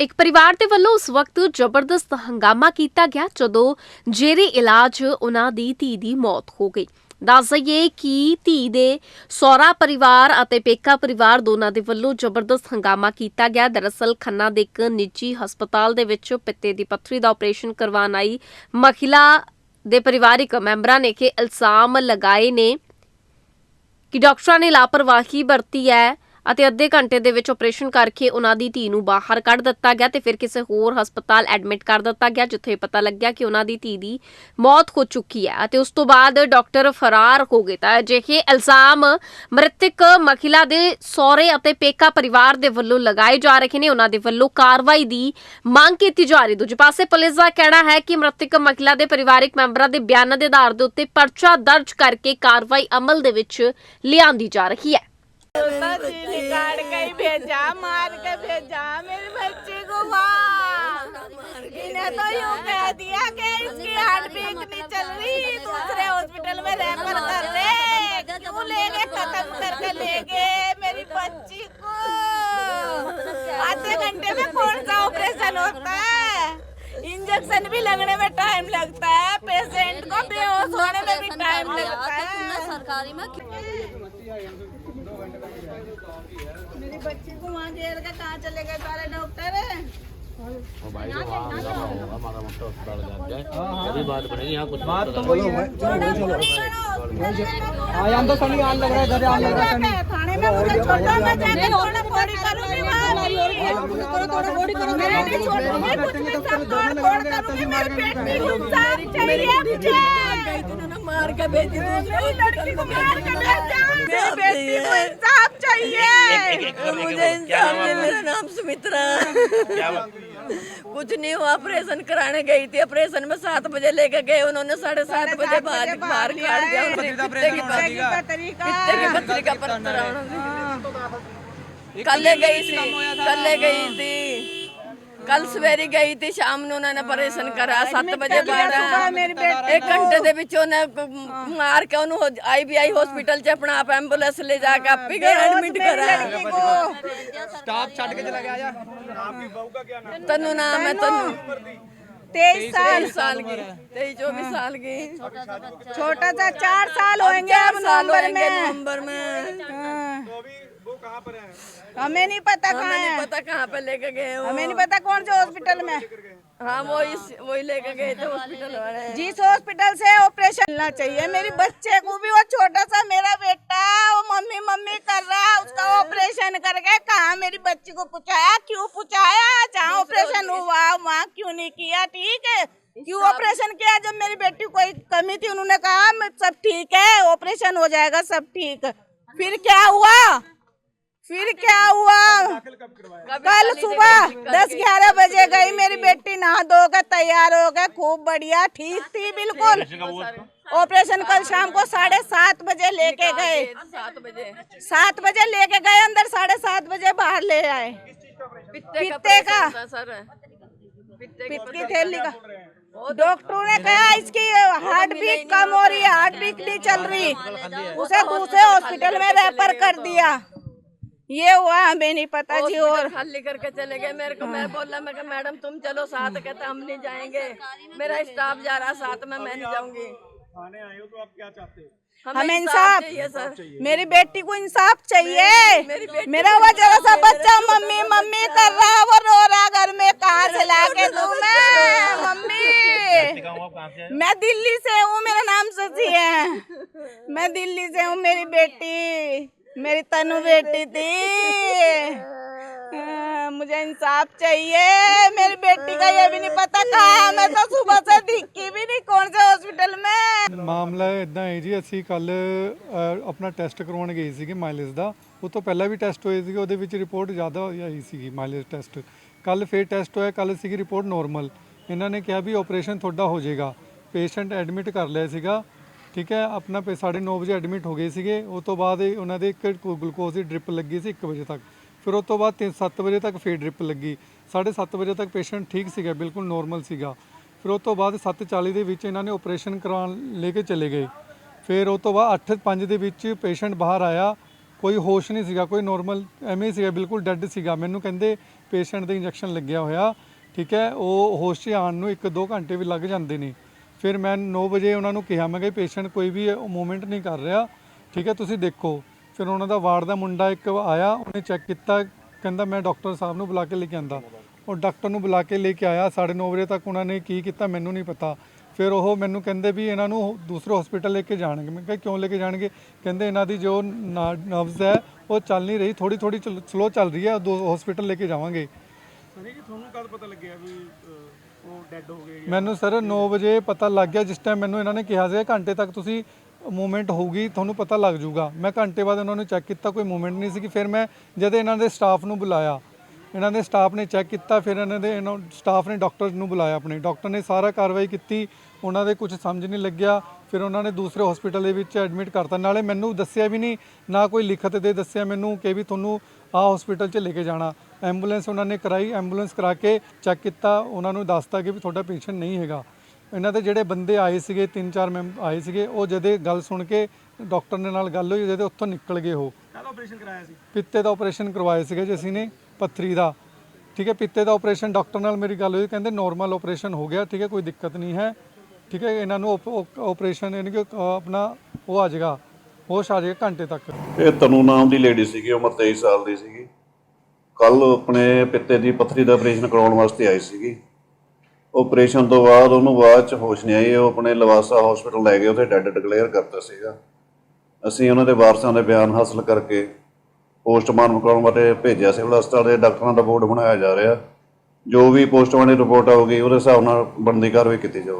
ਇੱਕ ਪਰਿਵਾਰ ਦੇ ਵੱਲੋਂ ਉਸ ਵਕਤ ਜ਼ਬਰਦਸਤ ਹੰਗਾਮਾ ਕੀਤਾ ਗਿਆ ਜਦੋਂ ਜੇਰੇ ਇਲਾਜ ਉਹਨਾਂ ਦੀ ਧੀ ਦੀ ਮੌਤ ਹੋ ਗਈ। ਦੱਸ ਦਈਏ ਕਿ ਧੀ ਦੇ ਸਹੁਰਾ ਪਰਿਵਾਰ ਅਤੇ ਪੇਕਾ ਪਰਿਵਾਰ ਦੋਨਾਂ ਦੇ ਵੱਲੋਂ ਜ਼ਬਰਦਸਤ ਹੰਗਾਮਾ ਕੀਤਾ ਗਿਆ। ਦਰਅਸਲ ਖੰਨਾ ਦੇ ਇੱਕ ਨਿੱਜੀ ਹਸਪਤਾਲ ਦੇ ਵਿੱਚ ਪਿੱਤੇ ਦੀ ਪੱਥਰੀ ਦਾ ਆਪਰੇਸ਼ਨ ਕਰਵਾਉਣ ਆਈ ਮਹਿਲਾ ਦੇ ਪਰਿਵਾਰਿਕ ਮੈਂਬਰਾਂ ਨੇ ਕਿ ਇਲਜ਼ਾਮ ਲਗਾਏ ਨੇ ਕਿ ਡਾਕਟਰਾਂ ਨੇ ਲਾਪਰਵਾਹੀ ਵਰਤੀ ਹੈ। ਅਤੇ ਅੱਧੇ ਘੰਟੇ ਦੇ ਵਿੱਚ ਆਪਰੇਸ਼ਨ ਕਰਕੇ ਉਹਨਾਂ ਦੀ ਧੀ ਨੂੰ ਬਾਹਰ ਕੱਢ ਦਿੱਤਾ ਗਿਆ ਤੇ ਫਿਰ ਕਿਸੇ ਹੋਰ ਹਸਪਤਾਲ ਐਡਮਿਟ ਕਰ ਦਿੱਤਾ ਗਿਆ, ਜਿੱਥੇ ਪਤਾ ਲੱਗਿਆ ਕਿ ਉਹਨਾਂ ਦੀ ਧੀ ਦੀ ਮੌਤ ਹੋ ਚੁੱਕੀ ਹੈ। ਅਤੇ ਉਸ ਤੋਂ ਬਾਅਦ ਡਾਕਟਰ ਫਰਾਰ ਹੋ ਗਏ ਤਾਂ ਅਜਿਹੇ ਇਲਜ਼ਾਮ ਮ੍ਰਿਤਕ ਮਹਿਲਾ ਦੇ ਸਹੁਰੇ ਅਤੇ ਪੇਕਾ ਪਰਿਵਾਰ ਦੇ ਵੱਲੋਂ ਲਗਾਏ ਜਾ ਰਹੇ ਨੇ। ਉਹਨਾਂ ਦੇ ਵੱਲੋਂ ਕਾਰਵਾਈ ਦੀ ਮੰਗ ਕੀਤੀ ਜਾ ਰਹੀ। ਦੂਜੇ ਪਾਸੇ ਪੁਲਿਸ ਦਾ ਕਹਿਣਾ ਹੈ ਕਿ ਮ੍ਰਿਤਕ ਮਹਿਲਾ ਦੇ ਪਰਿਵਾਰਕ ਮੈਂਬਰਾਂ ਦੇ ਬਿਆਨਾਂ ਦੇ ਆਧਾਰ ਦੇ ਉੱਤੇ ਪਰਚਾ ਦਰਜ ਕਰਕੇ ਕਾਰਵਾਈ ਅਮਲ ਦੇ ਵਿੱਚ ਲਿਆਂਦੀ ਜਾ ਰਹੀ ਹੈ। निकाल के भेजा मार के भेजा मेरी बच्ची को इन्हें तो यूँ कह दिया कि इसकी हार्ट बीट नहीं चल रही दूसरे हॉस्पिटल में रेफर कर रहे क्यों ले गए खत्म करके ले गए मेरी बच्ची को? आधे घंटे में कौन सा ऑपरेशन होता है? इंजेक्शन भी लगने में टाइम लगता है। पेशेंट को बेहोश होने में भी टाइम लगता है। सरकारी में मेरी बच्ची को वहाँ घेर के कहाँ चले गए? सारे डॉक्टर भाई वहाँ हमारा यदि बात बनेगी यहाँ कुछ बात तो वही है। आयाम तो सनी आन लग रहा है आन लग रहा है थाने में मुझे छोटा मैं जाके थोड़ा बॉडी करूँगी वहाँ थोड़ा बॉडी करो मेरे लिए छोटा मैं कुछ नहीं सब तोड़ फोड़ करूँगी मेरी को इंसाफ चाहिए मुझे। मार के भेजी दूसरी लड़की को मार के भेजा चाहिए मुझे इंसान ने मेरा नाम सुमित्रा कुछ नहीं हुआ ऑपरेशन कराने गई थी ऑपरेशन में सात बजे लेके गए उन्होंने साढ़े सात बजे बाहर बाहर काट दिया उन्होंने पित्ते की जिंदगी का पत्थरी तरीका पित्ते की पत्थरी का पत्थर उन्होंने कल ले गई थी कल ले गई थी कल सवेरे गई थी शाम ਨੂੰ ਉਹਨਾਂ ਨੇ ਆਪਰੇਸ਼ਨ ਕਰਾ 7 ਵਜੇ ਬਾਅਦ ਮੇਰੀ ਬੇਟੀ ਇੱਕ ਘੰਟੇ ਦੇ ਵਿੱਚ ਉਹਨੇ ਕ- ਮਾਰ ਕੇ ਉਹਨੂੰ ਆਈਬੀਆਈ ਹਸਪੀਟਲ 'ਚ ਆਪਣਾ ਆਪ ਐਂਬੂਲੈਂਸ ਲੈ ਜਾ ਕੇ ਆਪੇ ਗਏ ਐਡਮਿਟ ਕਰਾ स्टाफ छड़ के चला गया जा ਤਨੂੰ ਨਾਮ ਹੈ ਤਨੂੰ तेईस साल 23 साल की 23 24 साल की छोटा सा चार साल होंगे अब साल नवंबर होंगे में नवंबर में हाँ। हमें नहीं पता कहाँ है। पता कहाँ पे लेके गए हमें नहीं पता कौन से हॉस्पिटल में। हाँ। वो इस वही लेके गए थे हॉस्पिटल वाले। जिस हॉस्पिटल से ऑपरेशन मिलना चाहिए मेरी बच्चे को भी वो छोटा सा मेरा बेटा वो मम्मी मम्मी कर रहा है उसका ऑपरेशन करके कहा मेरी बच्ची को पूछाया? क्यों पूछाया? जहाँ ऑपरेशन हुआ वहाँ क्यों नहीं किया? ठीक है। क्यों ऑपरेशन किया? जब मेरी बेटी कोई कमी थी उन्होंने कहा सब ठीक है ऑपरेशन हो जाएगा सब ठीक। फिर क्या हुआ? फिर क्या हुआ? कल सुबह दस ग्यारह बजे गई मेरी बेटी नहा धो के तैयार हो गए खूब बढ़िया ठीक थी बिल्कुल। ऑपरेशन कल शाम को साढ़े सात बजे लेके गए। सात बजे लेके गए अंदर साढ़े सात बजे बाहर ले आए। पित्ते का पित्ते का। पित्त थैली का। डॉक्टरों ने कहा इसकी हार्ट बीट कम हो रही है हार्ट बीट नहीं चल रही। उसे दूसरे हॉस्पिटल में रेफर कर दिया। ये हुआ हमें नहीं पता जी और हॉस्पिटल खाली करके चले गए। मेरे को मैं बोला मैं कहा मैडम तुम चलो साथ कहता हम नहीं जाएँगे। मेरा स्टाफ जा रहा साथ में मैं नहीं जाऊँगी। थाने आए हो तो आप क्या चाहते हमें इंसाफ चाहिए सर। मेरी बेटी को इंसाफ चाहिए। मेरा वो जरा सा बच्चा मम्मी मम्मी कर रहा है वो रो रहा घर में। कहाँ से ला के दूँ मैं मम्मी? मैं दिल्ली से हूँ मेरा नाम शशि है। मैं दिल्ली से हूँ मेरी बेटी। मेरी तनु बेटी थी हाँ, मुझे इंसाफ चाहिए मेरी बेटी का ये भी नहीं पता कहाँ है मैं तो सुबह से दिखी भी नहीं कौन से हॉस्पिटल में ਮਾਮਲਾ ਇਦਾਂ ਹੈ ਜੀ ਅਸੀਂ ਕੱਲ ਆਪਣਾ ਟੈਸਟ ਕਰਵਾਉਣ ਗਏ ਸੀਗੇ ਮਾਈਲੇਜ ਦਾ ਉਹ ਤੋਂ ਪਹਿਲਾਂ ਵੀ ਟੈਸਟ ਹੋਏ ਸੀਗੇ ਉਹਦੇ ਵਿੱਚ ਰਿਪੋਰਟ ਜ਼ਿਆਦਾ ਹੋਈ ਆਈ ਸੀਗੀ ਮਾਈਲੇਜ ਟੈਸਟ ਕੱਲ ਫੇਰ ਟੈਸਟ ਹੋਇਆ ਕੱਲ ਸੀਗੀ ਰਿਪੋਰਟ ਨੋਰਮਲ ਇਹਨਾਂ ਨੇ ਕਿਹਾ ਵੀ ਆਪਰੇਸ਼ਨ ਤੁਹਾਡਾ ਹੋ ਜਾਏਗਾ ਪੇਸ਼ੈਂਟ ਐਡਮਿਟ ਕਰ ਲਿਆ ਸੀਗਾ ਠੀਕ ਹੈ, ਆਪਣਾ 9:30 ਵਜੇ ਐਡਮਿਟ ਹੋ ਗਏ ਸੀਗੇ ਉਸ ਤੋਂ ਬਾਅਦ ਇਹ ਉਹਨਾਂ ਦੇ ਇੱਕ ਗਲੂਕੋਜ਼ ਦੀ ਡ੍ਰਿਪ ਲੱਗੀ ਸੀ 1 ਵਜੇ ਤੱਕ। ਫਿਰ ਉਸ ਤੋਂ ਬਾਅਦ 7 ਵਜੇ ਤੱਕ ਫੇਰ ਡ੍ਰਿਪ ਲੱਗੀ। 7:30 ਵਜੇ ਤੱਕ ਪੇਸ਼ੈਂਟ ਠੀਕ ਸੀਗਾ, ਬਿਲਕੁਲ ਨੋਰਮਲ ਸੀਗਾ। ਫਿਰ ਉਸ ਤੋਂ ਬਾਅਦ 7:40 ਦੇ ਵਿੱਚ ਇਹਨਾਂ ਨੇ ਆਪਰੇਸ਼ਨ ਕਰਾਉਣ ਲੈ ਕੇ ਚਲੇ ਗਏ। ਫਿਰ ਉਸ ਤੋਂ ਬਾਅਦ 8:05 ਦੇ ਵਿੱਚ ਪੇਸ਼ੈਂਟ ਬਾਹਰ ਆਇਆ। ਕੋਈ ਹੋਸ਼ ਨਹੀਂ ਸੀਗਾ, ਕੋਈ ਨੋਰਮਲ ਐਵੇਂ ਹੀ ਸੀਗਾ, ਬਿਲਕੁਲ ਡੈੱਡ ਸੀਗਾ। ਮੈਨੂੰ ਕਹਿੰਦੇ ਪੇਸ਼ੈਂਟ ਦੇ ਇੰਜੈਕਸ਼ਨ ਲੱਗਿਆ ਹੋਇਆ, ਠੀਕ ਹੈ, ਉਹ ਹੋਸ਼ 'ਚ ਆਉਣ ਨੂੰ 1-2 ਘੰਟੇ ਵੀ ਲੱਗ ਜਾਂਦੇ ਨੇ। ਫਿਰ ਮੈਂ 9 ਵਜੇ ਉਹਨਾਂ ਨੂੰ ਕਿਹਾ, ਮੈਂ ਕਿ ਪੇਸ਼ੈਂਟ ਕੋਈ ਵੀ ਮੂਵਮੈਂਟ ਨਹੀਂ ਕਰ ਰਿਹਾ। ਠੀਕ ਹੈ, ਤੁਸੀਂ ਦੇਖੋ। ਫਿਰ ਉਹਨਾਂ ਦਾ ਵਾਰਡ ਦਾ ਮੁੰਡਾ ਇੱਕ ਆਇਆ, ਉਹਨੇ ਚੈੱਕ ਕੀਤਾ। ਕਹਿੰਦਾ ਮੈਂ ਡਾਕਟਰ ਸਾਹਿਬ ਨੂੰ ਬੁਲਾ ਕੇ ਲੈ ਕੇ ਆਂਦਾ। ਉਹ ਡਾਕਟਰ ਨੂੰ ਬੁਲਾ ਕੇ ਲੈ ਕੇ ਆਇਆ। 9:30 ਵਜੇ ਤੱਕ ਉਹਨਾਂ ਨੇ ਕੀ ਕੀਤਾ, ਮੈਨੂੰ ਨਹੀਂ ਪਤਾ। ਫਿਰ ਉਹ ਮੈਨੂੰ ਕਹਿੰਦੇ ਵੀ ਇਹਨਾਂ ਨੂੰ ਦੂਸਰੇ ਹਸਪੀਟਲ ਲੈ ਕੇ ਜਾਣਗੇ। ਮੈਂ ਕਿਹਾ, ਕਿਉਂ ਲੈ ਕੇ ਜਾਣਗੇ? ਕਹਿੰਦੇ ਇਹਨਾਂ ਦੀ ਜੋ ਨਰਵਸ ਹੈ, ਉਹ ਚੱਲ ਨਹੀਂ ਰਹੀ। ਥੋੜੀ ਥੋੜੀ ਸਲੋ ਚੱਲ ਰਹੀ ਹੈ। ਦੋ ਹਸਪੀਟਲ ਲੈ ਕੇ ਜਾਵਾਂਗੇ। ਤੁਹਾਨੂੰ ਕਦ ਪਤਾ ਲੱਗਿਆ ਵੀ ਉਹ ਡੈੱਡ ਹੋ ਗਏ ਮੈਨੂੰ ਸਰ 9 ਵਜੇ ਪਤਾ ਲੱਗ ਗਿਆ ਜਿਸ ਟਾਈਮ ਮੈਨੂੰ ਇਹਨਾਂ ਨੇ ਕਿਹਾ ਸੀ ਘੰਟੇ ਤੱਕ ਤੁਸੀਂ ਮੂਵਮੈਂਟ ਹੋਊਗੀ ਤੁਹਾਨੂੰ ਪਤਾ ਲੱਗ ਜਾਊਗਾ। ਮੈਂ ਘੰਟੇ ਬਾਅਦ ਉਹਨਾਂ ਨੂੰ ਚੈੱਕ ਕੀਤਾ ਕੋਈ ਮੂਵਮੈਂਟ ਨਹੀਂ ਸੀ ਫਿਰ ਮੈਂ ਜਦ ਇਹਨਾਂ ਦੇ ਸਟਾਫ ਨੂੰ ਬੁਲਾਇਆ ਇਹਨਾਂ ਦੇ ਸਟਾਫ ਨੇ ਚੈੱਕ ਕੀਤਾ ਫਿਰ ਇਹਨਾਂ ਦੇ ਸਟਾਫ ਨੇ ਡਾਕਟਰ ਨੂੰ ਬੁਲਾਇਆ ਆਪਣੇ। ਡਾਕਟਰ ਨੇ ਸਾਰਾ ਕਾਰਵਾਈ ਕੀਤੀ ਉਹਨਾਂ ਦੇ ਕੁਝ ਸਮਝ ਨਹੀਂ ਲੱਗਿਆ ਫਿਰ ਉਹਨਾਂ ਨੇ ਦੂਸਰੇ ਹਸਪੀਟਲ ਦੇ ਵਿੱਚ ਐਡਮਿਟ ਕਰਤਾ। ਨਾਲੇ ਮੈਨੂੰ ਦੱਸਿਆ ਵੀ ਨਹੀਂ ਨਾ ਕੋਈ ਲਿਖਤ ਦੇ ਦੱਸਿਆ ਮੈਨੂੰ ਕਿ ਵੀ ਤੁਹਾਨੂੰ ਆਹ ਹਸਪੀਟਲ 'ਚ ਲੈ ਕੇ ਜਾਣਾ। ਐਂਬੂਲੈਂਸ ਉਹਨਾਂ ਨੇ ਕਰਾਈ ਐਂਬੂਲੈਂਸ ਕਰਾ ਕੇ ਚੈੱਕ ਕੀਤਾ ਉਹਨਾਂ ਨੂੰ ਦੱਸਤਾ ਕਿ ਵੀ ਤੁਹਾਡਾ ਪੇਸ਼ੈਂਟ ਨਹੀਂ ਹੈਗਾ। ਇਹਨਾਂ ਦੇ ਜਿਹੜੇ ਬੰਦੇ ਆਏ ਸੀਗੇ ਤਿੰਨ ਚਾਰ ਮੈਂਬ ਆਏ ਸੀਗੇ ਉਹ ਜਦੇ ਗੱਲ ਸੁਣ ਕੇ ਡਾਕਟਰ ਦੇ ਨਾਲ ਗੱਲ ਹੋਈ ਜਦੇ ਉੱਥੋਂ ਨਿਕਲ ਗਏ ਉਹ। ਕਾਹਦਾ ਆਪਰੇਸ਼ਨ ਕਰਾਇਆ ਸੀ? ਪਿੱਤੇ ਦਾ ਆਪਰੇਸ਼ਨ ਕਰਵਾਏ ਸੀਗੇ ਜੀ ਅਸੀਂ ਨੇ ਪੱਥਰੀ ਦਾ। ਠੀਕ ਹੈ ਪਿੱਤੇ ਦਾ ਆਪਰੇਸ਼ਨ ਡਾਕਟਰ ਨਾਲ ਮੇਰੀ ਗੱਲ ਹੋਈ ਕਹਿੰਦੇ ਨਾਰਮਲ ਆਪਰੇਸ਼ਨ ਹੋ ਗਿਆ ਠੀਕ ਹੈ ਕੋਈ ਦਿੱਕਤ ਨਹੀਂ ਹੈ। ਠੀਕ ਹੈ ਇਹਨਾਂ ਨੂੰ ਆਪਰੇਸ਼ਨ ਯਾਨੀ ਕਿ ਆਪਣਾ ਉਹ ਆ ਜਾਏਗਾ ਹੋਸ਼ ਆ ਜਾਏਗਾ ਘੰਟੇ ਤੱਕ। ਇਹ ਤਨੂ ਨਾਮ ਦੀ ਲੇਡੀ ਸੀਗੀ ਉਮਰ 23 ਸਾਲ ਦੀ ਸੀਗੀ। ਕੱਲ ਆਪਣੇ ਪਿੱਤੇ ਦੀ ਪੱਥਰੀ ਦਾ ਆਪਰੇਸ਼ਨ ਕਰਾਉਣ ਵਾਸਤੇ ਆਈ ਸੀਗੀ। ਆਪਰੇਸ਼ਨ ਤੋਂ ਬਾਅਦ ਉਹਨੂੰ ਬਾਅਦ ਚ ਹੋਸ਼ ਨਹੀਂ ਆਈ, ਉਹ ਆਪਣੇ ਲਵਾਸਾ ਹਸਪੀਟਲ ਲੈ ਗਏ, ਉੱਥੇ ਡੈੱਡ ਡਿਕਲੇਅਰ ਕਰਤਾ ਸੀਗਾ। ਅਸੀਂ ਉਹਨਾਂ ਦੇ ਵਾਰਸਾਂ ਦੇ ਬਿਆਨ ਹਾਸਲ ਕਰਕੇ ਪੋਸਟਮਾਰਟਮ ਕਰਾਉਣ ਵਾਸਤੇ ਭੇਜਿਆ ਸਿਵਲ ਹਸਪਤਾਲ ਦੇ ਡਾਕਟਰਾਂ ਦਾ ਬੋਰਡ ਬਣਾਇਆ ਜਾ ਰਿਹਾ। ਜੋ ਵੀ ਪੋਸਟਮਾਰਟਮ ਰਿਪੋਰਟ ਆਊਗੀ, ਉਹਦੇ ਹਿਸਾਬ ਨਾਲ ਬਣਦੀ ਕਾਰਵਾਈ ਕੀਤੀ ਜਾਊਗੀ।